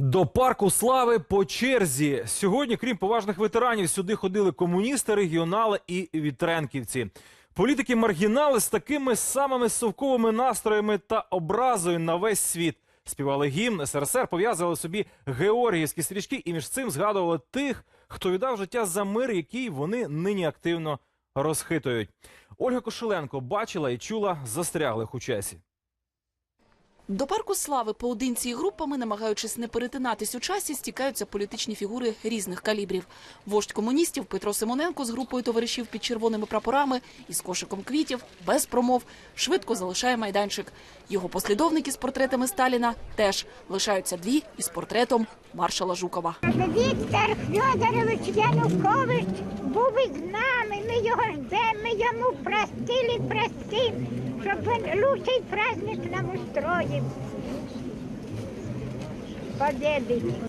До парку слави по черзі. Сьогодні, крім поважних ветеранів, сюди ходили комуністи, регіонали і вітренківці. Політики маргінали з такими самими совковими настроями та образою на весь світ. Співали гімн СРСР, пов'язували собі георгіївські стрічки і між цим згадували тих, хто віддав життя за мир, який вони нині активно розхитують. Ольга Кошеленко бачила і чула застряглих у часі. До парку слави поодинці і групами, намагаючись не перетинатись у часі, стікаються політичні фігури різних калібрів. Вождь комуністів Петро Симоненко з групою товаришів під червоними прапорами і з кошиком квітів, без промов, швидко залишає майданчик. Його послідовники з портретами Сталіна теж лишаються дві із портретом маршала Жукова. Віктор Федорович Янукович був із нами. Ми його ждемо, ми йому простили, простим, щоб він лучший праздник нам устроїв.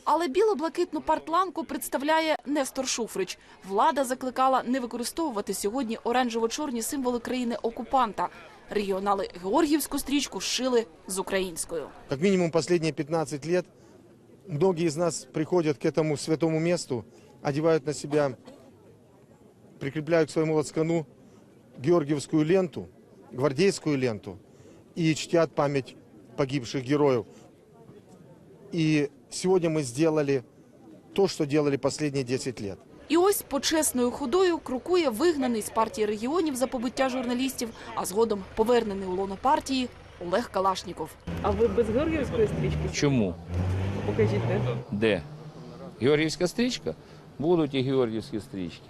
Але біло-блакитну партланку представляє Нестор Шуфрич. Влада закликала не використовувати сьогодні оранжево-чорні символи країни-окупанта. Регіонали Георгіївську стрічку зшили з українською. Как минимум последние 15 лет многие из нас приходят к этому святому месту, одевают на себя, прикрепляют к своему лацкану георгиевскую ленту, гвардейскую ленту и чтят память погибших героев. И сегодня мы сделали то, что делали последние 10 лет. І ось почесною ходою крокує вигнаний з партії регіонів за побиття журналістів, а згодом повернений у лоно партії Олег Калашніков. А ви без Георгіївської стрічки? Чому? Покажіть, де? Де? Георгіївська стрічка? Будуть і георгіївські стрічки.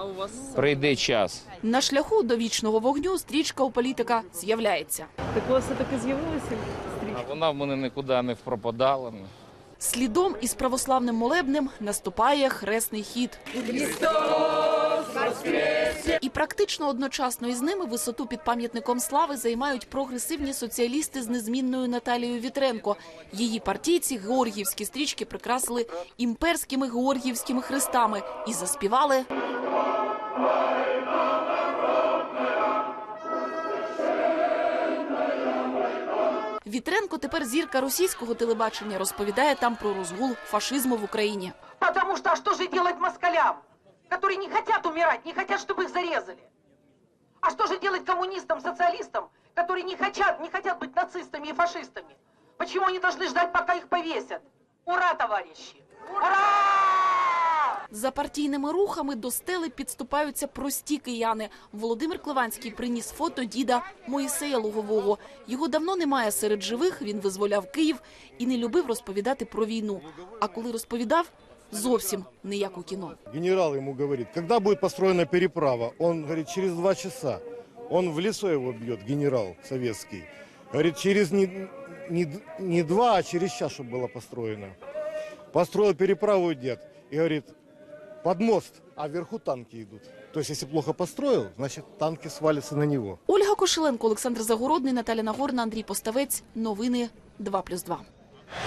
А у вас Прийде час. На шляху до вічного вогню стрічка у політика з'являється. так у вас все-таки з'явилася А вона в мене нікуди не пропадала. Слідом із православним молебнем наступає хресний хід. І практично одночасно із ними висоту під пам'ятником слави займають прогресивні соціалісти з незмінною Наталією Вітренко. Її партійці георгіївські стрічки прикрасили імперськими георгіївськими хрестами і заспівали. Вітренко тепер зірка російського телебачення розповідає там про розгул фашизму в Україні. Потому что а что же делать москалям, которые не хотят умирать, не хотят, чтобы их зарезали? А что же делать коммунистам, социалистам, которые не хотят, не хотят быть нацистами и фашистами? Почему они должны ждать, пока их повесят? Ура, товарищи! Ура! За партійними рухами до стели підступаються прості кияни. Володимир Клованський приніс фото діда Моїсея Лугового. Його давно немає серед живих. Він визволяв Київ і не любив розповідати про війну. А коли розповідав, зовсім не як у кіно. Генерал ему говорит, когда будет построена переправа? Он говорит, через два часа. Он в лицо его бьет, генерал советский. Говорит, через не, не, не два, а через час, чтобы было построено. Построил переправу дед и говорит, под мост, а вверху танки идут. То есть, если плохо построил, значит, танки свалятся на него. Ольга Кошеленко, Олександр Загородний, Наталя Нагорна, Андрій Поставець. Новини 2+,2.